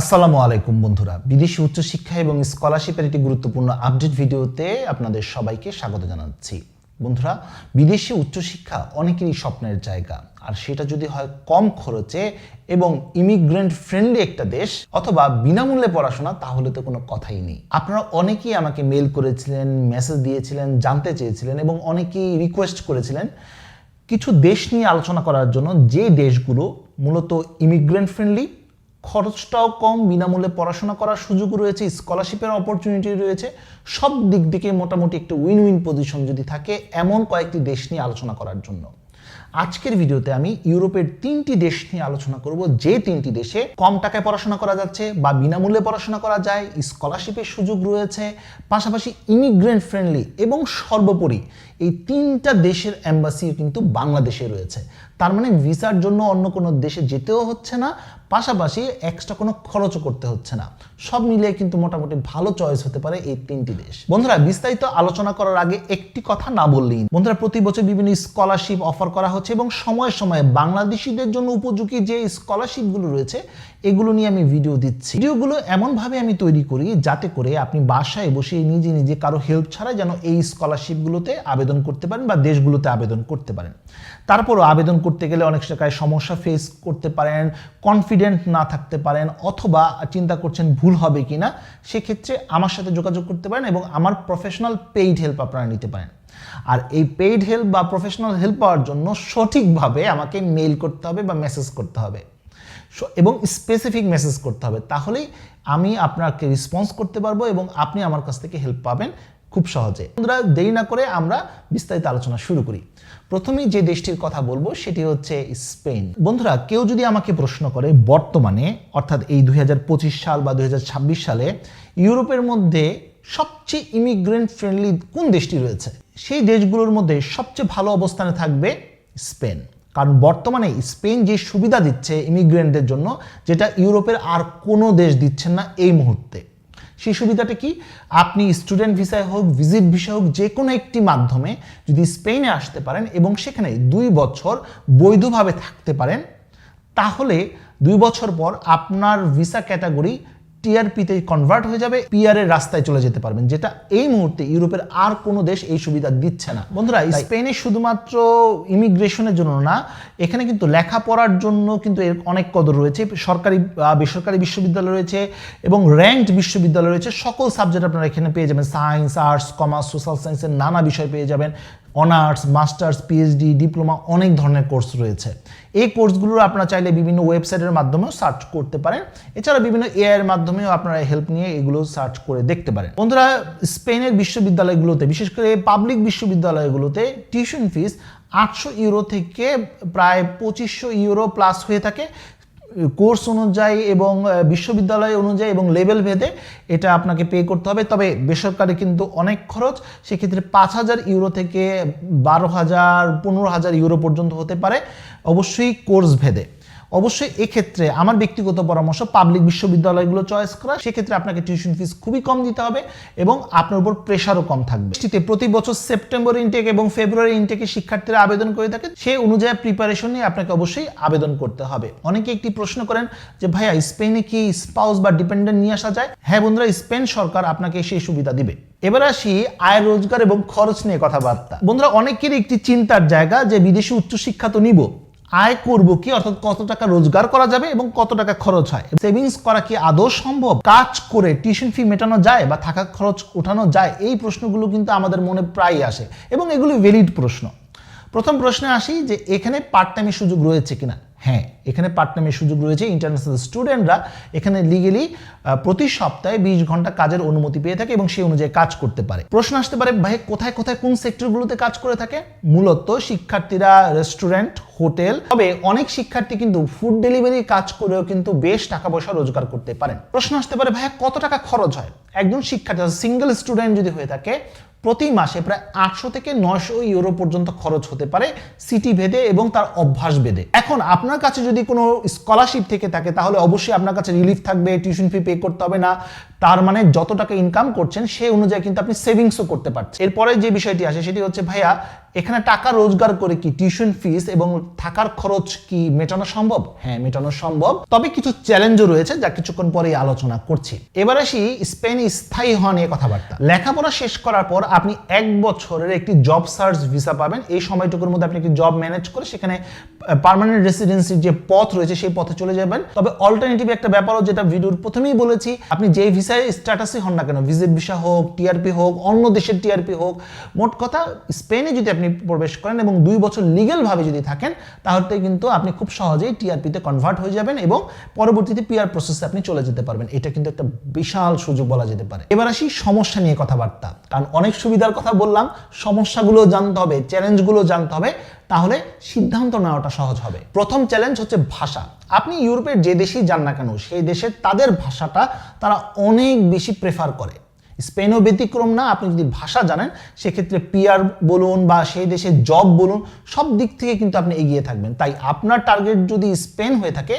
আসসালামু আলাইকুম বন্ধুরা। বিদেশি উচ্চশিক্ষা এবং স্কলারশিপের একটি গুরুত্বপূর্ণ আপডেট ভিডিওতে আপনাদের সবাইকে স্বাগত জানাচ্ছি। বন্ধুরা, বিদেশি উচ্চশিক্ষা অনেকেরই স্বপ্নের জায়গা। আর সেটা যদি হয় কম খরচে এবং ইমিগ্রেন্ট ফ্রেন্ডলি একটা দেশ অথবা বিনামূল্যে পড়াশোনা, তাহলে তো কোনো কথাই নেই। আপনারা অনেকেই আমাকে মেল করেছিলেন মেসেজ দিয়েছিলেন, জানতে চেয়েছিলেন এবং অনেকেই রিকোয়েস্ট করেছিলেন কিছু দেশ নিয়ে আলোচনা করার জন্য। যে দেশগুলো মূলত ইমিগ্রেন্ট ফ্রেন্ডলি খরচটাও কম, বিনামূল্যে পড়াশোনা করার সুযোগ রয়েছে স্কলারশিপের অপরচুনিটি রয়েছে। সব দিক থেকে মোটামুটি একটা উইন উইন পজিশন যদি থাকে, এমন কয়েকটি দেশ নিয়ে আলোচনা করার জন্য। আজকের ভিডিওতে আমি ইউরোপের তিনটি দেশ নিয়ে আলোচনা করব, যে তিনটি দেশে কম টাকায় পড়াশোনা করা যাচ্ছে বা বিনামূল্যে পড়াশোনা করা যায় স্কলারশিপের সুযোগ রয়েছে, পাশাপাশি ইমিগ্রেন্ট ফ্রেন্ডলি এবং সর্বোপরি এই তিনটা দেশের অ্যাম্বাসিও কিন্তু বাংলাদেশে রয়েছে। তার মানে ভিসার জন্য অন্য কোনো দেশে যেতেও হচ্ছে না, পাশাপাশি এক্সট্রা কোনো খরচও করতে হচ্ছে না। সব মিলিয়ে কিন্তু মোটামুটি ভালো চয়েস হতে পারে এই তিনটি দেশ। বন্ধুরা, বিস্তারিত আলোচনা করার আগে একটি কথা না বললেই। বন্ধুরা, প্রতি বছর বিভিন্ন স্কলারশিপ অফার করা হচ্ছে এবং সময়ে সময়ে বাংলাদেশিদের জন্য উপযোগী যে স্কলারশিপগুলো রয়েছে এগুলো নিয়ে আমি ভিডিও দিচ্ছি। ভিডিওগুলো এমনভাবে আমি তৈরি করি যাতে করে আপনি বাসায় বসে নিজে নিজে কারও হেল্প ছাড়া যেন এই স্কলারশিপগুলোতে আবেদন করতে পারেন বা দেশগুলোতে আবেদন করতে পারেন। তারপরও আবেদন করতে গেলে অনেক টাকায় সমস্যা ফেস করতে পারেন কনফিডেন্ট না থাকতে পারেন অথবা চিন্তা করছেন ভুল হবে কি না সেক্ষেত্রে আমার সাথে যোগাযোগ করতে পারেন এবং আমার প্রফেশনাল পেইড হেল্প আপনারা নিতে পারেন। আর এই পেইড হেল্প বা প্রফেশনাল হেল্প পাওয়ার জন্য সঠিকভাবে আমাকে মেইল করতে হবে বা মেসেজ করতে হবে। এবং স্পেসিফিক মেসেজ করতে হবে। তাহলেই আমি আপনাকে রেসপন্স করতে পারব এবং আপনি আমার কাছ থেকে হেল্প পাবেন খুব সহজে। বন্ধুরা, দেরি না করে আমরা বিস্তারিত আলোচনা শুরু করি। প্রথমেই যে দেশটির কথা বলব, সেটি হচ্ছে স্পেন। বন্ধুরা, কেউ যদি আমাকে প্রশ্ন করে, বর্তমানে, অর্থাৎ এই দুই হাজার পঁচিশ সাল বা দু হাজার ছাব্বিশ সালে, ইউরোপের মধ্যে সবচেয়ে ইমিগ্রেন্ট ফ্রেন্ডলি কোন দেশটি রয়েছে? সেই দেশগুলোর মধ্যে সবচেয়ে ভালো অবস্থানে থাকবে স্পেন। কারণ বর্তমানে স্পেন যে সুবিধা দিচ্ছে ইমিগ্রেন্টদের জন্য, যেটা ইউরোপের আর কোনো দেশ দিচ্ছেন না এই মুহূর্তে। সেই সুবিধাটা কি? আপনি স্টুডেন্ট ভিসায় হোক ভিজিট ভিসা হোক, যে কোনো একটি মাধ্যমে যদি স্পেনে আসতে পারেন এবং সেখানে দুই বছর বৈধভাবে থাকতে পারেন, তাহলে দুই বছর পর আপনার ভিসা ক্যাটাগরি টিআরপিতে কনভার্ট হয়ে যাবে পিআর এর রাস্তায় চলে যেতে পারবেন যেটা এই মুহূর্তে ইউরোপের আর কোনো দেশ এই সুবিধা দিচ্ছে না। বন্ধুরা স্পেনে শুধুমাত্র ইমিগ্রেশনের জন্য না এখানে কিন্তু লেখাপড়ার জন্য কিন্তু এর অনেক কদর রয়েছে সরকারি বেসরকারি বিশ্ববিদ্যালয় রয়েছে এবং র্যাঙ্কড বিশ্ববিদ্যালয় রয়েছে সকল সাবজেক্ট আপনারা এখানে পেয়ে যাবেন সায়েন্স আর্টস কমার্স সোশ্যাল সায়েন্সের নানা বিষয় পেয়ে যাবেন অনার্স মাস্টার্স পিএইচডি ডিপ্লোমা অনেক ধরনের কোর্স রয়েছে। এই কোর্সগুলো আপনারা চাইলে বিভিন্ন ওয়েবসাইটের মাধ্যমেও সার্চ করতে পারেন। এছাড়া বিভিন্ন এআইয়ের মাধ্যমেও আপনারা হেল্প নিয়ে এগুলো সার্চ করে দেখতে পারেন। বন্ধুরা, স্পেনের বিশ্ববিদ্যালয়গুলোতে, বিশেষ করে পাবলিক বিশ্ববিদ্যালয়গুলোতে টিউশন ফিস আটশো ইউরো থেকে প্রায় পঁচিশশো ইউরো প্লাস হয়ে থাকে। কোর্স অনুযায়ী এবং বিশ্ববিদ্যালয় অনুযায়ী এবং লেভেল ভেদে এটা আপনাকে পে করতে হবে। তবে বেসরকারি কিন্তু অনেক খরচ। সেক্ষেত্রে পাঁচ হাজার ইউরো থেকে বারো হাজার, পনেরো হাজার ইউরো পর্যন্ত হতে পারে। অবশ্যই কোর্স ভেদে। অবশ্যই এক্ষেত্রে আমার ব্যক্তিগত পরামর্শ পাবলিক বিশ্ববিদ্যালয়গুলো চয়েস করা, সেক্ষেত্রে আপনাকে টিউশন ফিস খুবই কম দিতে হবে এবং আপনার উপর প্রেশারও কম থাকবে। প্রতি বছর সেপ্টেম্বর ইনটেক এবং ফেব্রুয়ারি ইনটেকে শিক্ষার্থীরা আবেদন করে থাকে সেই অনুযায়ী প্রিপারেশন নিয়ে আপনাকে অবশ্যই আবেদন করতে হবে। অনেকে একটি প্রশ্ন করেন যে, ভাইয়া স্পেনে কি স্পাউস বা ডিপেন্ডেন্ট নিয়ে আসা যায়? হ্যাঁ বন্ধুরা স্পেন সরকার আপনাকে সেই সুবিধা দিবে। এবার আসি আয়, রোজগার এবং খরচ নিয়ে কথাবার্তা। বন্ধুরা, অনেকেরই একটি চিন্তার জায়গা যে, বিদেশি উচ্চশিক্ষা তো নিব আয় করব কি? অর্থাৎ কত টাকা রোজগার করা যাবে এবং কত টাকা খরচ হয়? সেভিংস করা কি আদৌ সম্ভব? কাজ করে টিউশন ফি মেটানো যায় বা থাকা খরচ ওঠানো যায়? এই প্রশ্নগুলো কিন্তু আমাদের মনে প্রায় আসে এবং এগুলি ভ্যালিড প্রশ্ন। প্রথম প্রশ্নে আসি যে এখানে পার্ট টাইমের সুযোগ রয়েছে কিনা? হ্যাঁ এখানে পার্ট টাইমের সুযোগ রয়েছে। ইন্টারন্যাশনাল স্টুডেন্টরা এখানে লিগেলি প্রতি সপ্তাহে বিশ ঘণ্টা কাজের অনুমতি পেয়ে থাকে এবং সেই অনুযায়ী কাজ করতে পারে। প্রশ্ন আসতে পারে, ভাই, কোথায় কোথায়, কোন সেক্টরগুলোতে কাজ করে থাকে? মূলত শিক্ষার্থীরা রেস্টুরেন্ট হোটেল তবে অনেক শিক্ষার্থী কিন্তু ফুড ডেলিভারি কাজ করেও কিন্তু বেশ টাকা পয়সা রোজগার করতে পারেন। প্রশ্ন আসতে পারে, ভাইয়া, কত টাকা খরচ হয়? একজন শিক্ষার্থী সিঙ্গেল স্টুডেন্ট যদি হয়ে থাকে প্রতি মাসে প্রায় আটশো থেকে নয়শো ইউরো পর্যন্ত খরচ হতে পারে সিটি ভেদে এবং তার অভ্যাস ভেদে। এখন আপনার কাছে যদি কোনো স্কলারশিপ থেকে থাকে, তাহলে অবশ্যই আপনার কাছে রিলিফ থাকবে টিউশন ফি পে করতে হবে না। তার মানে যত টাকা ইনকাম করছেন সেই অনুযায়ী কিন্তু আপনি সেভিংসও করতে পারছেন। এরপরে যে বিষয়টি আসে, সেটি হচ্ছে, ভাইয়া এখানে টাকা রোজগার করে কি টিউশন ফিস এবং থাকার খরচ কি মেটানো সম্ভব? হ্যাঁ মেটানো সম্ভব। তবে কিছু চ্যালেঞ্জও রয়েছে যা কিছুক্ষণ পরেই আলোচনা করছি। এবার আসি স্পেনে স্থায়ী হওয়া নিয়ে কথাবার্তা। লেখাপড়া শেষ করার পর আপনি এক বছরের একটি জব সার্চ ভিসা পাবেন। এই সময়টুকুর মধ্যে আপনি একটি জব ম্যানেজ করে সেখানে পার্মানেন্ট রেসিডেন্সির যে পথ রয়েছে সেই পথে চলে যাবেন। তবে অল্টারনেটিভ একটা ব্যাপারও যেটা ভিডিওর প্রথমেই বলেছি, আপনি যে ভিসায় স্ট্যাটাসই হন না কেন ভিজিট ভিসা হোক টিআরপি হোক, অন্য দেশের টিআরপি হোক, মোট কথা স্পেনে যদি আপনি প্রবেশ করেন এবং দুই বছর লিগেলভাবে যদি থাকেন, তাহলে কিন্তু আপনি খুব সহজেই টিআরপিতে কনভার্ট হয়ে যাবেন এবং পরবর্তীতে পিআর প্রসেসে আপনি চলে যেতে পারবেন। এটা কিন্তু একটা বিশাল সুযোগ বলা যেতে পারে। এবার আসি সমস্যা নিয়ে কথাবার্তা। কারণ অনেক সুবিধার কথা বললাম সমস্যাগুলো জানতে হবে চ্যালেঞ্জগুলো জানতে হবে, তাহলে সিদ্ধান্ত নেওয়াটা সহজ হবে। প্রথম চ্যালেঞ্জ হচ্ছে ভাষা। আপনি ইউরোপের যে দেশেই যান না কেন, সেই দেশের তাদের ভাষাটা তারা অনেক বেশি প্রেফার করে। স্পেনও ব্যতিক্রম না, আপনি যদি ভাষা জানেন, সেক্ষেত্রে পিয়ার বলুন বা সেই দেশের জব বলুন, সব দিক থেকে কিন্তু আপনি এগিয়ে থাকবেন। তাই আপনার টার্গেট যদি স্পেন হয়ে থাকে,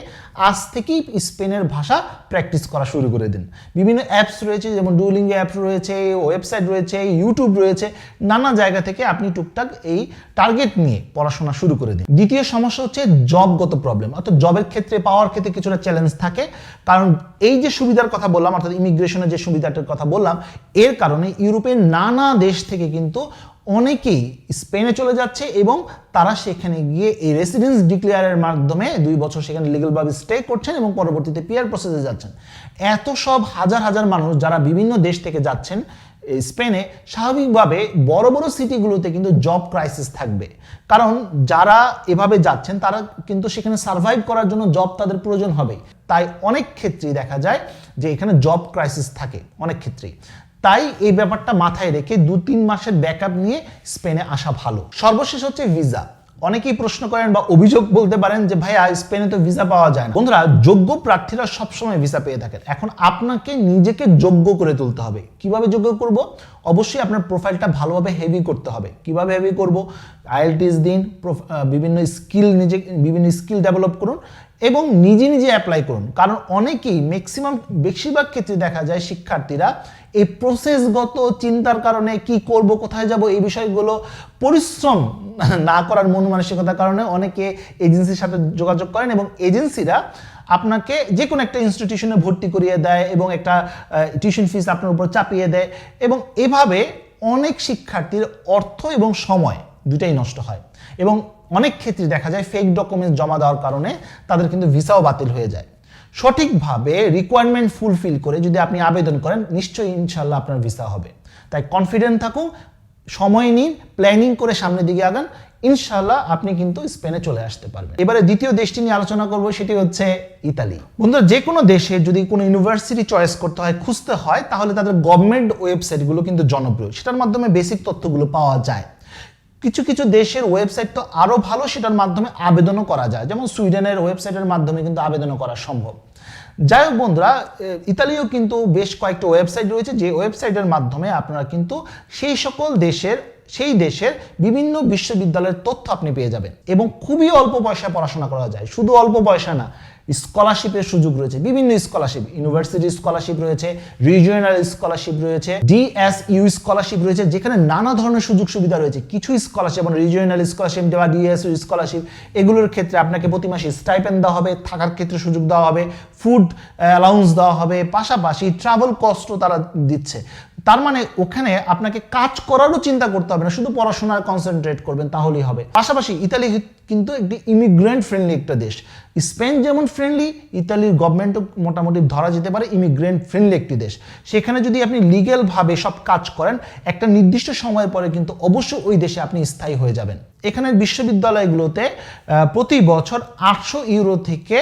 আজ থেকেই স্পেনের ভাষা প্র্যাকটিস করা শুরু করে দিন। বিভিন্ন অ্যাপস রয়েছে, যেমন ডুলিং অ্যাপস রয়েছে ওয়েবসাইট রয়েছে ইউটিউব রয়েছে, নানা জায়গা থেকে আপনি টুকটাক এই টার্গেট নিয়ে পড়াশোনা শুরু করে দিন। দ্বিতীয় সমস্যা হচ্ছে জবগত প্রবলেম অর্থাৎ জবের ক্ষেত্রে পাওয়ার ক্ষেত্রে কিছুটা চ্যালেঞ্জ থাকে। কারণ এই যে সুবিধার কথা বললাম, অর্থাৎ ইমিগ্রেশনের যে সুবিধাটার কথা বললাম এর কারণে ইউরোপের নানা দেশ থেকে কিন্তু অনেকেই স্পেনে চলে যাচ্ছে এবং তারা সেখানে গিয়ে এই রেসিডেন্স ডিক্লেয়ারের মাধ্যমে দুই বছর সেখানে লিগালভাবে স্টে করছেন এবং পরবর্তীতে পিয়ার প্রসেসে যাচ্ছেন। এত সব হাজার হাজার মানুষ যারা বিভিন্ন দেশ থেকে যাচ্ছেন স্পেনে স্বাভাবিকভাবে বড় বড় সিটিগুলোতে কিন্তু জব ক্রাইসিস থাকবে। কারণ যারা এভাবে যাচ্ছেন, তারা কিন্তু সেখানে সার্ভাইভ করার জন্য জব তাদের প্রয়োজন হবে। তাই অনেক ক্ষেত্রেই দেখা যায় যে এখানে জব ক্রাইসিস থাকে, অনেক ক্ষেত্রেই। তাই এই ব্যাপারটা মাথায় রেখে দু তিন মাসের ব্যাকআপ নিয়ে স্পেনে আসা ভালো। সর্বশেষ হচ্ছে ভিসা অনেকেই প্রশ্ন করেন বা অভিযোগ বলতে পারেন যে, ভাইয়া, স্পেনে তো ভিসা পাওয়া যায় না। বন্ধুরা, যোগ্য প্রার্থীরা সবসময় ভিসা পেয়ে থাকেন। এখন আপনাকে নিজেকে যোগ্য করে তুলতে হবে। কীভাবে যোগ্য করব? অবশ্যই আপনার প্রোফাইলটা ভালোভাবে হেভি করতে হবে। কীভাবে হেভি করব? আইএলটিএস দিন বিভিন্ন স্কিল নিজে বিভিন্ন স্কিল ডেভেলপ করুন। এবং নিজে নিজে অ্যাপ্লাই করুন। কারণ অনেকেই ম্যাক্সিমাম বেশিরভাগ ক্ষেত্রে দেখা যায় শিক্ষার্থীরা এই প্রসেসগত চিন্তার কারণে কি করব, কোথায় যাব এই বিষয়গুলো পরিশ্রম না করার মন মানসিকতার কারণে অনেকে এজেন্সির সাথে যোগাযোগ করেন এবং এজেন্সিরা আপনাকে যে কোনো একটা ইনস্টিটিউশনে ভর্তি করিয়ে দেয় এবং একটা টিউশন ফিস আপনার উপর চাপিয়ে দেয় এবং এভাবে অনেক শিক্ষার্থীর অর্থ এবং সময় দুটাই নষ্ট হয়। এবং অনেক ক্ষেত্রে দেখা যায় ফেক ডকুমেন্টস জমা দেওয়ার কারণে তাদের কিন্তু ভিসাও বাতিল হয়ে যায়। সঠিকভাবে রিকোয়ারমেন্ট ফুলফিল করে যদি আপনি আবেদন করেন, নিশ্চয়ই ইনশাল্লাহ আপনার ভিসা হবে। তাই কনফিডেন্ট থাকুন, সময় নিন প্ল্যানিং করে সামনের দিকে আগান ইনশাল্লাহ আপনি কিন্তু স্পেনে চলে আসতে পারবেন। এবারে দ্বিতীয় দেশটি নিয়ে আলোচনা করব, সেটি হচ্ছে ইতালি। বন্ধুরা যে কোনো দেশে যদি কোনো ইউনিভার্সিটি চয়েস করতে হয়, খুঁজতে হয়, তাহলে তাদের গভর্নমেন্ট ওয়েবসাইটগুলো কিন্তু জনপ্রিয়। সেটার মাধ্যমে বেসিক তথ্যগুলো পাওয়া যায়। কিছু কিছু দেশের ওয়েবসাইট তো আরও ভালো সেটার মাধ্যমে আবেদনও করা যায়। যেমন সুইডেনের ওয়েবসাইটের মাধ্যমে কিন্তু আবেদনও করা সম্ভব। যাই হোক বন্ধুরা ইতালিও কিন্তু বেশ কয়েকটা ওয়েবসাইট রয়েছে, যে ওয়েবসাইটের মাধ্যমে আপনারা কিন্তু সেই সকল দেশের, সেই দেশের বিভিন্ন বিশ্ববিদ্যালয়ের তথ্য আপনি পেয়ে যাবেন। এবং খুবই অল্প পয়সায় পড়াশোনা করা যায়। শুধু অল্প পয়সা না স্কলারশিপের সুযোগ রয়েছে। বিভিন্ন স্কলারশিপ, ইউনিভার্সিটি স্কলারশিপ রয়েছে, রিজিওনাল স্কলারশিপ রয়েছে, ডিএসইউ স্কলারশিপ রয়েছে, যেখানে নানা ধরনের সুযোগ সুবিধা রয়েছে। কিছু স্কলারশিপ, যেমন রিজিওনাল স্কলারশিপ দেওয়া, ডিএসইউ স্কলারশিপ, এগুলোর ক্ষেত্রে আপনাকে প্রতি মাসে স্টাইপেন্ড দেওয়া হবে, থাকার ক্ষেত্রে সুযোগ দেওয়া হবে, ফুড অ্যালাউন্স দেওয়া হবে, পাশাপাশি ট্রাভেল কস্টও তারা দিচ্ছে। তার মানে ওখানে আপনাকে কাজ করারও চিন্তা করতে হবে না, শুধু পড়াশোনার কনসেন্ট্রেট করবেন, তাহলেই হবে। পাশাপাশি ইতালি কিন্তু একটি ইমিগ্রেন্ট ফ্রেন্ডলি একটা দেশ। স্পেন যেমন ফ্রেন্ডলি ইতালির গভর্নমেন্টও মোটামুটি ধরা যেতে পারে ইমিগ্রেন্ট ফ্রেন্ডলি একটি দেশ। সেখানে যদি আপনি লিগেলভাবে সব কাজ করেন, একটা নির্দিষ্ট সময় পরে কিন্তু অবশ্যই ওই দেশে আপনি স্থায়ী হয়ে যাবেন। এখানে বিশ্ববিদ্যালয়গুলোতে প্রতি বছর আটশো ইউরো থেকে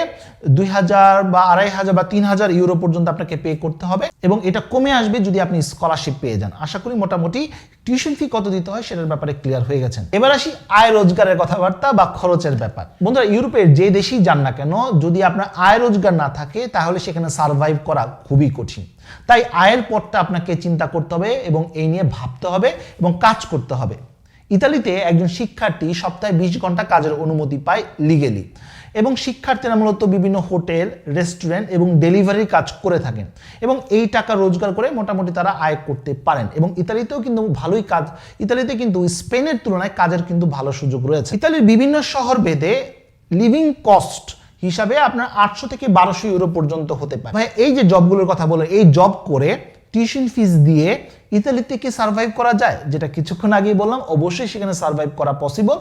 দুই হাজার বা আড়াই হাজার বা তিন হাজার ইউরো পর্যন্ত আপনাকে পে করতে হবে এবং এটা কমে আসবে যদি আপনি স্কলারশিপ পেয়ে যান। আশা করি মোটামুটি টিউশন ফি কত দিতে হয় সেটার ব্যাপারে ক্লিয়ার হয়ে গেছেন। এবার আসি আয় রোজগারের কথাবার্তা বা খরচের ব্যাপার। বন্ধুরা, ইউরোপের যে দেশেই যান না কেন, যদি আপনার আয় রোজগার না থাকে, তাহলে সেখানে সার্ভাইভ করা খুবই কঠিন। তাই আয়ের পথটা আপনাকে চিন্তা করতে হবে এবং এই নিয়ে ভাবতে হবে এবং কাজ করতে হবে। ইতালিতে একজন শিক্ষার্থী সপ্তাহে বিশ ঘণ্টা কাজের অনুমতি পায় লিগেলি। এবং শিক্ষার্থীরা মূলত বিভিন্ন হোটেল, রেস্টুরেন্ট এবং ডেলিভারির কাজ করে থাকেন এবং এই টাকা রোজগার করে মোটামুটি তারা আয় করতে পারেন এবং ইতালিতেও কিন্তু ভালোই কাজ, ইতালিতে কিন্তু স্পেনের তুলনায় কাজের কিন্তু ভালো সুযোগ রয়েছে। ইতালির বিভিন্ন শহর ভেদে লিভিং কস্ট হিসাবে আপনার আটশো থেকে বারোশো ইউরো পর্যন্ত হতে পারে। এই যে জবগুলোর কথা বলে এই জব করে টিউশন ফিস দিয়ে ইতালিতে কি সার্ভাইভ করা যায়, যেটা কিছুক্ষণ আগেই বললাম, অবশ্যই সেখানে সার্ভাইভ করা পসিবল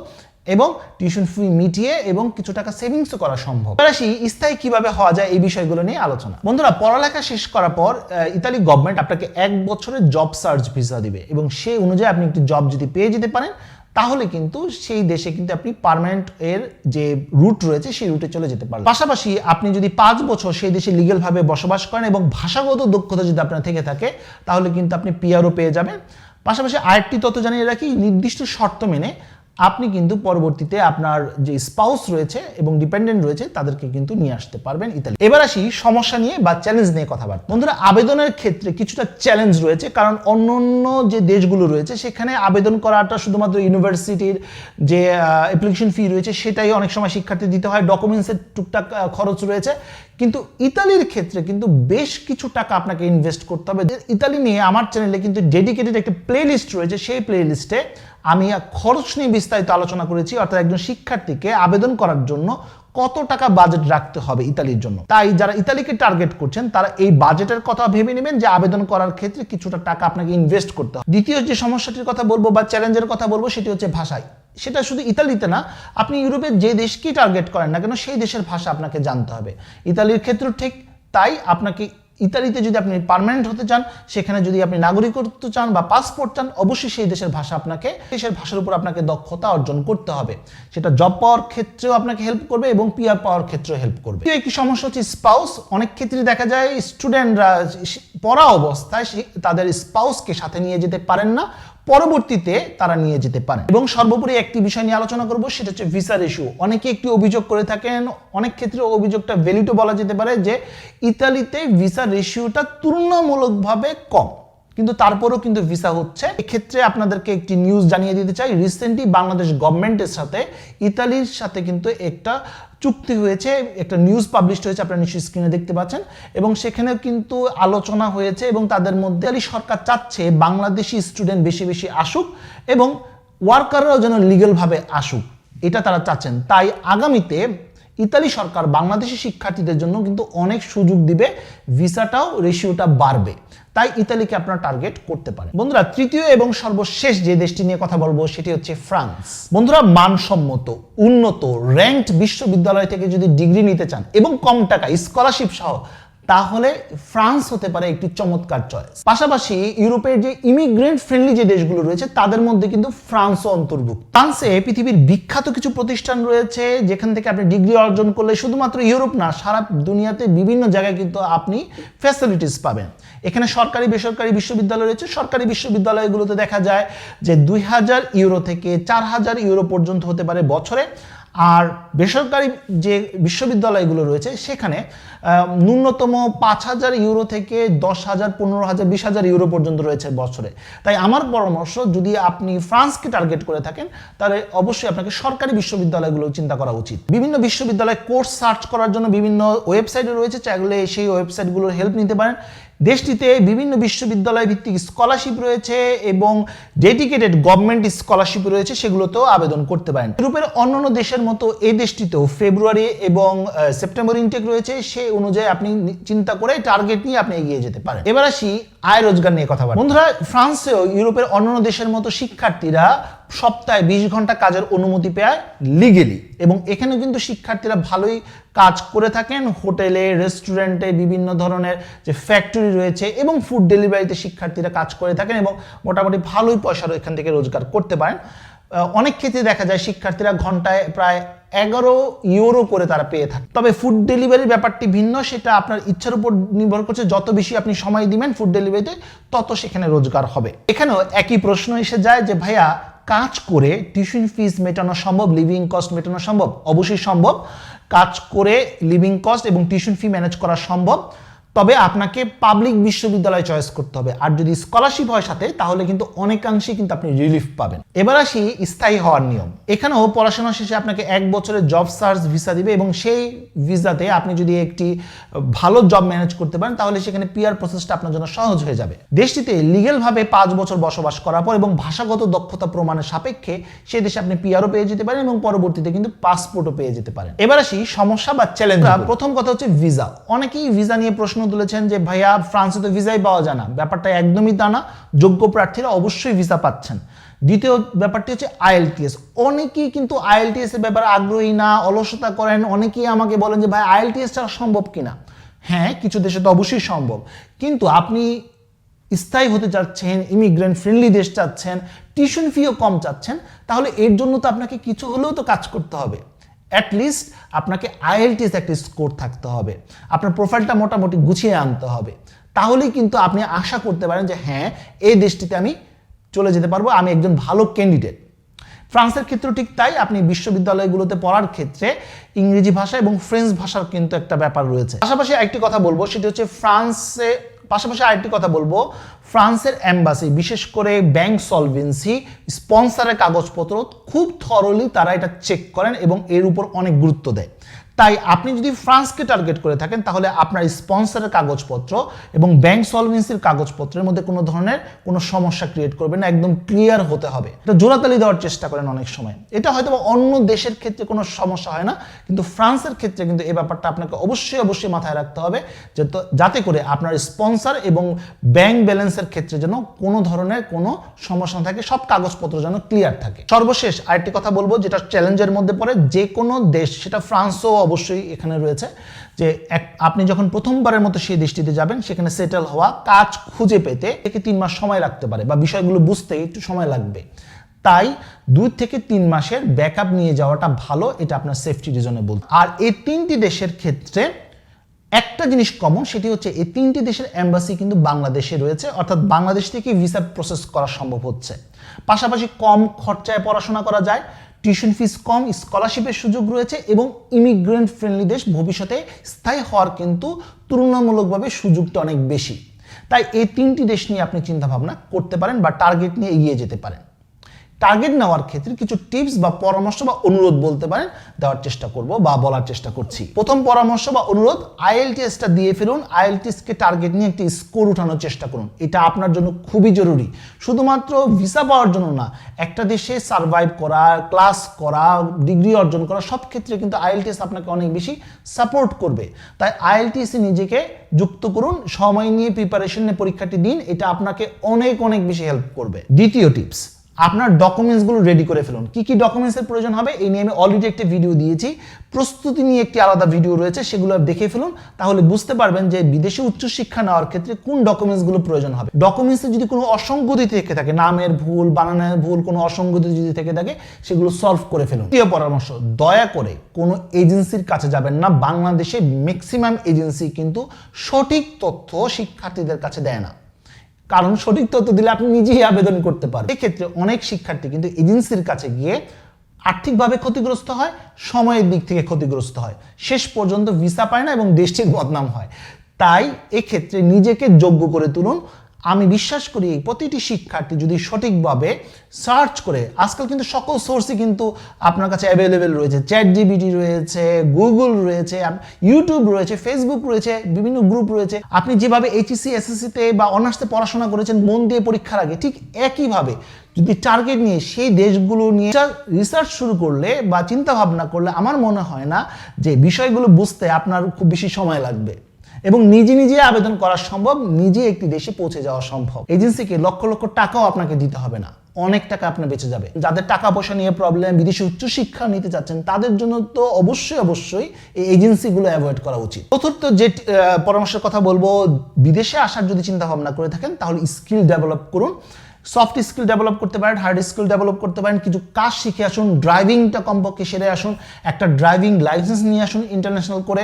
এবং টিউশন ফি মিটিয়ে এবং কিছু টাকা সেভিংসও করা সম্ভব। স্থায়ী কীভাবে হওয়া যায় এই বিষয়গুলো নিয়ে আলোচনা। বন্ধুরা, পড়ালেখা শেষ করার পর ইতালি গভর্নমেন্ট আপনাকে এক বছরের জব সার্চ ভিসা দিবে এবং সেই অনুযায়ী আপনি একটি জব যদি পেয়ে যেতে পারেন তাহলে কিন্তু সেই দেশে কিন্তু আপনি পারমানেন্ট এর যে রুট রয়েছে, সেই রুটে চলে যেতে পারেন পাশাপাশি আপনি যদি পাঁচ বছর সেই দেশে লিগেলভাবে বসবাস করেন এবং ভাষাগত দক্ষতা যদি আপনার থেকে থাকে, তাহলে কিন্তু আপনি পিআরও পেয়ে যাবেন। পাশাপাশি আরেকটি তথ্য জানিয়ে রাখি, নির্দিষ্ট শর্ত মেনে আপনি কিন্তু পরবর্তীতে আপনার যে স্পাউস রয়েছে এবং ডিপেন্ডেন্ট রয়েছে, তাদেরকে কিন্তু নিয়ে আসতে পারবেন ইতালি। এবার আসি সমস্যা নিয়ে বা চ্যালেঞ্জ নিয়ে কথাবার্তা বন্ধুরা, আবেদনের ক্ষেত্রে কিছুটা চ্যালেঞ্জ রয়েছে, কারণ অন্য অন্য যে দেশগুলো রয়েছে, সেখানে আবেদন করাটা শুধুমাত্র ইউনিভার্সিটির যে অ্যাপ্লিকেশন ফি রয়েছে, সেটাই অনেক সময় শিক্ষার্থী দিতে হয়। ডকুমেন্টসের টুকটাক খরচ রয়েছে। কিন্তু ইতালির ক্ষেত্রে কিন্তু বেশ কিছু টাকা আপনাকে ইনভেস্ট করতে হবে। ইতালি নিয়ে আমার চ্যানেলে কিন্তু ডেডিকেটেড একটা প্লে লিস্ট রয়েছে। সেই প্লে লিস্টে আমি খরচ নিয়ে বিস্তারিত আলোচনা করেছি, অর্থাৎ একজন শিক্ষার্থীকে আবেদন করার জন্য কত টাকা বাজেট রাখতে হবে ইতালির জন্য। তাই যারা ইতালিকে টার্গেট করছেন, তারা এই বাজেটের কথা ভেবে নেবেন যে আবেদন করার ক্ষেত্রে কিছুটা টাকা আপনাকে ইনভেস্ট করতে হবে। দ্বিতীয় যে সমস্যাটির কথা বলব বা চ্যালেঞ্জের কথা বলব, সেটি হচ্ছে ভাষায়। সেটা শুধু ইতালিতে না, আপনি ইউরোপের যে দেশকেই টার্গেট করেন না কেন, সেই দেশের ভাষা আপনাকে জানতে হবে। ইতালির ক্ষেত্রেও ঠিক তাই আপনাকে ইতালিতে যদি আপনি পারমানেন্ট হতে চান, সেখানে যদি আপনি নাগরিকত্ব চান বা পাসপোর্ট চান, অবশ্যই সেই দেশের ভাষা আপনাকে দেশের ভাষার উপর আপনাকে দক্ষতা অর্জন করতে হবে। সেটা জব পাওয়ার ক্ষেত্রেও আপনাকে হেল্প করবে এবং পিআর পাওয়ার ক্ষেত্রেও হেল্প করবে। একটি সমস্যা হচ্ছে স্পাউস অনেক ক্ষেত্রে দেখা যায় স্টুডেন্টরা পড়া অবস্থায় তাদের স্পাউসকে সাথে নিয়ে যেতে পারেন না, পরবর্তীতে তারা নিয়ে যেতে পারেন। এবং সর্বোপরি একটি বিষয় নিয়ে আলোচনা করব, সেটা হচ্ছে ভিসার ইস্যু অনেকে একটি অভিযোগ করে থাকেন, অনেক ক্ষেত্রে অভিযোগটা ভ্যালিডও বলা যেতে পারে যে ইতালিতে ভিসার রেশিওটা তুলনামূলকভাবে কম। কিন্তু তারপরেও কিন্তু ভিসা হচ্ছে। এক্ষেত্রে আপনাদেরকে একটি নিউজ জানিয়ে দিতে চাই। রিসেন্টলি বাংলাদেশ গভর্নমেন্টের সাথে, ইতালির সাথে কিন্তু একটা চুক্তি হয়েছে। একটা নিউজ পাবলিশ হয়েছে, আপনারা নিশ্চয়ই স্ক্রিনে দেখতে পাচ্ছেন। এবং সেখানেও কিন্তু আলোচনা হয়েছে এবং তাদের মধ্যে ইতালি সরকার চাচ্ছে বাংলাদেশি স্টুডেন্ট বেশি বেশি আসুক এবং ওয়ার্কাররাও যেন লিগেলভাবে আসুক। এটা তারা চাচ্ছেন। তাই আগামীতে ইতালি সরকার বাংলাদেশি শিক্ষার্থীদের জন্য কিন্তু অনেক সুযোগ দিবে, ভিসাটাও রেশিওটা বাড়বে। তাই ইতালিকে আপনারা টার্গেট করতে পারেন। বন্ধুরা, তৃতীয় এবং সর্বশেষ যে দেশটি নিয়ে কথা বলব, সেটি হচ্ছে ফ্রান্স। বন্ধুরা, মানসম্মত, উন্নত র্যাঙ্কড বিশ্ববিদ্যালয় থেকে যদি ডিগ্রি নিতে চান এবং কম টাকা স্কলারশিপ সহ তাহলে ফ্রান্স হতে পারে একটি চমৎকার চয়েস পাশাপাশি ইউরোপের যে ইমিগ্রেন্ট ফ্রেন্ডলি যে দেশগুলো রয়েছে, তাদের মধ্যে কিন্তু ফ্রান্সও অন্তর্ভুক্ত। ফ্রান্সে পৃথিবীর বিখ্যাত কিছু প্রতিষ্ঠান রয়েছে, যেখান থেকে আপনি ডিগ্রি অর্জন করলে শুধুমাত্র ইউরোপ না, সারা দুনিয়াতে বিভিন্ন জায়গায় কিন্তু আপনি ফ্যাসিলিটিস পাবেন। এখানে সরকারি, বেসরকারি বিশ্ববিদ্যালয় রয়েছে। সরকারি বিশ্ববিদ্যালয়গুলোতে দেখা যায় যে দুই হাজার ইউরো থেকে চার হাজার ইউরো পর্যন্ত হতে পারে বছরে। আর বেসরকারি যে বিশ্ববিদ্যালয়গুলো রয়েছে, সেখানে ন্যূনতম পাঁচ হাজার ইউরো থেকে দশ হাজার, পনেরো হাজার, বিশ হাজার ইউরো পর্যন্ত রয়েছে বছরে। তাই আমার পরামর্শ, যদি আপনি ফ্রান্সকে টার্গেট করে থাকেন, তাহলে অবশ্যই আপনাকে সরকারি বিশ্ববিদ্যালয়গুলো চিন্তা করা উচিত। বিভিন্ন বিশ্ববিদ্যালয় কোর্স সার্চ করার জন্য বিভিন্ন ওয়েবসাইটে রয়েছে, চাইলে সেই ওয়েবসাইটগুলোর হেল্প নিতে পারেন। দেশটিতে বিভিন্ন বিশ্ববিদ্যালয় ভিত্তিক স্কলারশিপ রয়েছে এবং ডেডিকেটেড গভর্নমেন্ট স্কলারশিপ রয়েছে, সেগুলোতেও আবেদন করতে পারেন। ইউরোপের অন্যান্য দেশের মতো এই দেশটিতেও ফেব্রুয়ারি এবং সেপ্টেম্বর ইনটেক রয়েছে সেই অনুযায়ী আপনি চিন্তা করে টার্গেট নিয়ে আপনি এগিয়ে যেতে পারেন। এবার আসি আয় রোজগার নিয়ে কথা বলে। বন্ধুরা ফ্রান্সেও ইউরোপের অন্যান্য দেশের মতো শিক্ষার্থীরা সপ্তাহে বিশ ঘণ্টা কাজের অনুমতি পায় লিগেলি এবং এখানে কিন্তু শিক্ষার্থীরা ভালোই কাজ করে থাকেন। হোটেলে রেস্টুরেন্টে বিভিন্ন ধরনের যে ফ্যাক্টরি রয়েছে এবং ফুড ডেলিভারিতে শিক্ষার্থীরা কাজ করে থাকেন এবং মোটামুটি ভালোই পয়সা এখান থেকে রোজগার করতে পারেন। অনেক ক্ষেত্রে দেখা যায় শিক্ষার্থীরা ঘন্টায় প্রায় এগারো ইউরো করে তারা পেয়ে থাকে। তবে ফুড ডেলিভারির ব্যাপারটি ভিন্ন, সেটা আপনার ইচ্ছার উপর নির্ভর করছে, যত বেশি আপনি সময় দিবেন ফুড ডেলিভারিতে তত সেখানে রোজগার হবে। এখানেও একই প্রশ্ন এসে যায় যে, ভাইয়া, কাজ করে টিউশন ফিস মেটানো সম্ভব লিভিং কস্ট মেটানো সম্ভব? অবশ্যই সম্ভব। কাজ করে লিভিং কস্ট এবং টিউশন ফি ম্যানেজ করা সম্ভব। তবে আপনাকে পাবলিক বিশ্ববিদ্যালয় চয়েস করতে হবে। আর যদি স্কলারশিপ হয় সাথে তাহলে কিন্তু অনেকাংশেই কিন্তু আপনি রিলিফ পাবেন। এবার আসি স্থায়ী হওয়ার নিয়ম। এখানেও পড়াশোনা শেষে আপনাকে এক বছরের জব সার্চ ভিসা দিবে এবং সেই ভিসাতে আপনি যদি একটি ভালো জব ম্যানেজ করতে পারেন তাহলে সেখানে পিআর প্রসেসটা আপনার জন্য সহজ হয়ে যাবে। দেশটিতে লিগেলভাবে পাঁচ বছর বসবাস করার পর এবং ভাষাগত দক্ষতা প্রমাণের সাপেক্ষে সেই দেশে আপনি পিআরও পেয়ে যেতে পারেন এবং পরবর্তীতে কিন্তু পাসপোর্টও পেয়ে যেতে পারেন। এবার আসি সমস্যা বা চ্যালেঞ্জ প্রথম কথা হচ্ছে ভিসা অনেকেই ভিসা নিয়ে প্রশ্ন তুলেছেন যে, ভাইয়া, ফ্রান্সে তো ভিসাই পাওয়া যায় না। ব্যাপারটা একদমই তা না। যোগ্য প্রার্থীরা অবশ্যই ভিসা পাচ্ছেন। দ্বিতীয় ব্যাপারটি হচ্ছে আইএলটিএস। অনেকেই কিন্তু আইএলটিএস এর ব্যাপারে আগ্রহী না, অলসতা করেন। অনেকেই আমাকে বলেন যে, ভাই, আইএলটিএস ছাড়া সম্ভব কিনা হ্যাঁ কিছু দেশে তো অবশ্যই সম্ভব। কিন্তু আপনি স্থায়ী হতে চাচ্ছেন ইমিগ্রেন্ট ফ্রেন্ডলি দেশ চাচ্ছেন টিউশন ফিও কম চাচ্ছেন, তাহলে এর জন্য তো আপনাকে কিছু হলেও তো কাজ করতে হবে। অ্যাটলিস্ট আপনাকে আইএলটিএস একটা স্কোর থাকতে হবে। আপনার প্রোফাইলটা মোটামুটি গুছিয়ে আনতে হবে। তাহলেই কিন্তু আপনি আশা করতে পারেন যে হ্যাঁ এই দেশটিতে আমি চলে যেতে পারব, আমি একজন ভালো ক্যান্ডিডেট ফ্রান্সের ক্ষেত্রেও ঠিক তাই, আপনি বিশ্ববিদ্যালয়গুলোতে পড়ার ক্ষেত্রে ইংরেজি ভাষা এবং ফ্রেঞ্চ ভাষার কিন্তু একটা ব্যাপার রয়েছে। পাশাপাশি একটি কথা বলব, সেটি হচ্ছে ফ্রান্সে পাশাপাশি আরেকটি কথা বলব, ফ্রান্সের অ্যাম্বাসি বিশেষ করে ব্যাংক সলভেন্সি, স্পন্সারের কাগজপত্র খুব থরলি তারা এটা চেক করেন এবং এর উপর অনেক গুরুত্ব দেয়। তাই আপনি যদি ফ্রান্সকে টার্গেট করে থাকেন, তাহলে আপনার স্পন্সরের কাগজপত্র এবং ব্যাংক সলভেন্সির কাগজপত্রের মধ্যে কোনো ধরনের কোনো সমস্যা ক্রিয়েট করবে না, একদম ক্লিয়ার হতে হবে। এটা জোড়াতালি দেওয়ার চেষ্টা করেন অনেক সময়। এটা হয়তো অন্য দেশের ক্ষেত্রে কোনো সমস্যা হয় না, কিন্তু ফ্রান্সের ক্ষেত্রে কিন্তু এই ব্যাপারটা আপনাকে অবশ্যই অবশ্যই মাথায় রাখতে হবে যে যাতে করে আপনার স্পন্সর এবং ব্যাংক ব্যালেন্সের ক্ষেত্রে যেন কোনো ধরনের কোনো সমস্যা না থাকে, সব কাগজপত্র যেন ক্লিয়ার থাকে। সর্বশেষ আরেকটি কথা বলব, যেটা চ্যালেঞ্জের মধ্যে পড়ে, যে কোনো দেশ, সেটা ফ্রান্সও অবশ্যই এখানে রয়েছে যে এক আপনি যখন প্রথমবারের মতো সেই দেশটিতে যাবেন, সেখানে সেটেল হওয়া, কাজ খুঁজে পেতে থেকে তিন মাস সময় লাগতে পারে বা বিষয়গুলো বুঝতে একটু সময় লাগবে। তাই দুই থেকে তিন মাসের ব্যাকআপ নিয়ে যাওয়াটা ভালো, এটা আপনার সেফটি রিজনে বলতে আর এই তিনটি দেশের ক্ষেত্রে একটা জিনিস কমন সেটি হচ্ছে এই তিনটি দেশের এম্বাসি কিন্তু বাংলাদেশে রয়েছে, অর্থাৎ বাংলাদেশ থেকে ভিসা প্রসেস করা সম্ভব হচ্ছে। পাশাপাশি কম খরচায় পড়াশোনা করা যায় টিউশন ফিস কম স্কলারশিপের সুযোগ রয়েছে এবং ইমিগ্রেন্ট ফ্রেন্ডলি দেশ ভবিষ্যতে স্থায়ী হওয়ার কিন্তু তুলনামূলকভাবে সুযোগটা অনেক বেশি। তাই এই তিনটি দেশ নিয়ে আপনি চিন্তাভাবনা করতে পারেন বা টার্গেট নিয়ে এগিয়ে যেতে পারেন। টার্গেট নেওয়ার ক্ষেত্রে কিছু টিপস বা পরামর্শ বা অনুরোধ বলতে পারেন, দেওয়ার চেষ্টা করব বা বলার চেষ্টা করছি। প্রথম পরামর্শ বা অনুরোধ আইএলটিএসটা দিয়ে ফেলুন। আইএলটিএসকে টার্গেট নিয়ে একটি স্কোর উঠানোর চেষ্টা করুন। এটা আপনার জন্য খুবই জরুরি। শুধুমাত্র ভিসা পাওয়ার জন্য না, একটা দেশে সার্ভাইভ করা ক্লাস করা ডিগ্রি অর্জন করা, সব ক্ষেত্রে কিন্তু আইএলটিএস আপনাকে অনেক বেশি সাপোর্ট করবে। তাই আইএলটিএসে নিজেকে যুক্ত করুন, সময় নিয়ে প্রিপারেশন নিয়ে পরীক্ষাটি দিন। এটা আপনাকে অনেক অনেক বেশি হেল্প করবে। দ্বিতীয় টিপস আপনার ডকুমেন্টসগুলো রেডি করে ফেলুন। কি কি ডকুমেন্টসের প্রয়োজন হবে? এই নিয়ে আমি অলরেডি একটি ভিডিও দিয়েছি। প্রস্তুতি নিয়ে একটি আলাদা ভিডিও রয়েছে, সেগুলো দেখে ফেলুন। তাহলে বুঝতে পারবেন যে বিদেশে উচ্চশিক্ষা নেওয়ার ক্ষেত্রে কোন ডকুমেন্টসগুলো প্রয়োজন হবে। ডকুমেন্টসে যদি কোনো অসঙ্গতি থেকে থাকে, নামের ভুল, বানানের ভুল, কোনো অসঙ্গতি যদি থেকে থাকে, সেগুলো সলভ করে ফেলুন। দ্বিতীয় পরামর্শ, দয়া করে কোনো এজেন্সির কাছে যাবেন না। বাংলাদেশে ম্যাক্সিমাম এজেন্সি কিন্তু সঠিক তথ্য শিক্ষার্থীদের কাছে দেয় না। কারণ সঠিক তথ্য দিলে আপনি নিজেই আবেদন করতে পারবেন। এক্ষেত্রে অনেক শিক্ষার্থী কিন্তু এজেন্সির কাছে গিয়ে আর্থিকভাবে ক্ষতিগ্রস্ত হয়, সময়ের দিক থেকে ক্ষতিগ্রস্ত হয়। শেষ পর্যন্ত ভিসা পায় না এবং দেশটির বদনাম হয়। তাই এক্ষেত্রে নিজেকে যোগ্য করে তুলুন আমি বিশ্বাস করি প্রতিটি শিক্ষার্থী যদি সঠিকভাবে সার্চ করে, আজকাল কিন্তু সকল সোর্সই কিন্তু আপনার কাছে অ্যাভেলেবেল রয়েছে। চ্যাট জিবিটি রয়েছে গুগল রয়েছে ইউটিউব রয়েছে ফেসবুক রয়েছে, বিভিন্ন গ্রুপ রয়েছে। আপনি যেভাবে এইচএসসি এসএসসিতে বা অনার্সতে পড়াশোনা করেছেন, মন দিয়ে পরীক্ষার আগে ঠিক একইভাবে যদি টার্গেট নিয়ে সেই দেশগুলো নিয়ে রিসার্চ শুরু করলে বা চিন্তা ভাবনা করলে আমার মনে হয় না যে বিষয়গুলো বুঝতে আপনার খুব বেশি সময় লাগবে। এবং নিজে নিজে আবেদন করা সম্ভব, নিজে একটি দেশে পৌঁছে যাওয়া সম্ভব। এজেন্সিকে লক্ষ লক্ষ টাকাও আপনাকে দিতে হবে না। অনেক টাকা আপনার বেঁচে যাবে। যাদের টাকা পয়সা নিয়ে প্রবলেম বিদেশে উচ্চশিক্ষা নিতে চাচ্ছেন, তাদের জন্য তো অবশ্যই অবশ্যই এই এজেন্সিগুলো অ্যাভয়েড করা উচিত। চতুর্থ যে পরামর্শের কথা বলব, বিদেশে আসার যদি চিন্তা ভাবনা করে থাকেন, তাহলে স্কিল ডেভেলপ করুন। সফট স্কিল ডেভেলপ করতে পারেন হার্ড স্কিল ডেভেলপ করতে পারেন, কিছু কাজ শিখে আসুন ড্রাইভিংটা কমপক্ষে সেরে আসুন, একটা ড্রাইভিং লাইসেন্স নিয়ে আসুন ইন্টারন্যাশনাল করে,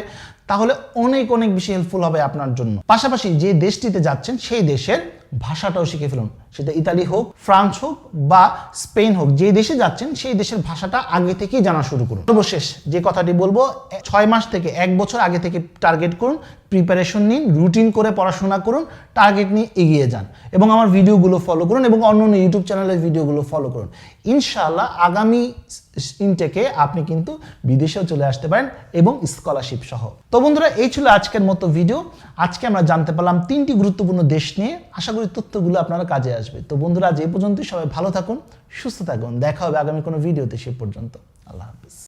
তাহলে অনেক অনেক বেশি হেল্পফুল হবে আপনার জন্য। পাশাপাশি যে দেশটিতে যাচ্ছেন, সেই দেশের ভাষাটাও শিখে ফেলুন। সেটা ইতালি হোক, ফ্রান্স হোক বা স্পেন হোক, যে দেশে যাচ্ছেন সেই দেশের ভাষাটা আগে থেকেই জানা শুরু করুন। সর্বশেষ যে কথাটি বলব ছয় মাস থেকে এক বছর আগে থেকে টার্গেট করুন প্রিপারেশন নিন রুটিন করে পড়াশোনা করুন টার্গেট নিয়ে এগিয়ে যান এবং আমার ভিডিওগুলো ফলো করুন এবং অন্য অন্য ইউটিউব চ্যানেলের ভিডিওগুলো ফলো করুন। ইনশাআল্লাহ আগামী ইনটেকে আপনি কিন্তু বিদেশেও চলে আসতে পারেন এবং স্কলারশিপ সহ। তো বন্ধুরা, এই ছিল আজকের মতো ভিডিও আজকে আমরা জানতে পারলাম তিনটি গুরুত্বপূর্ণ দেশ নিয়ে। আশা করি তথ্যগুলো আপনারা কাজে আসবে। তো বন্ধুরা, আজ এই পর্যন্তই। সবাই ভালো থাকুন, সুস্থ থাকুন। দেখা হবে আগামী কোনো ভিডিওতে, সে পর্যন্ত। আল্লাহ হাফিজ।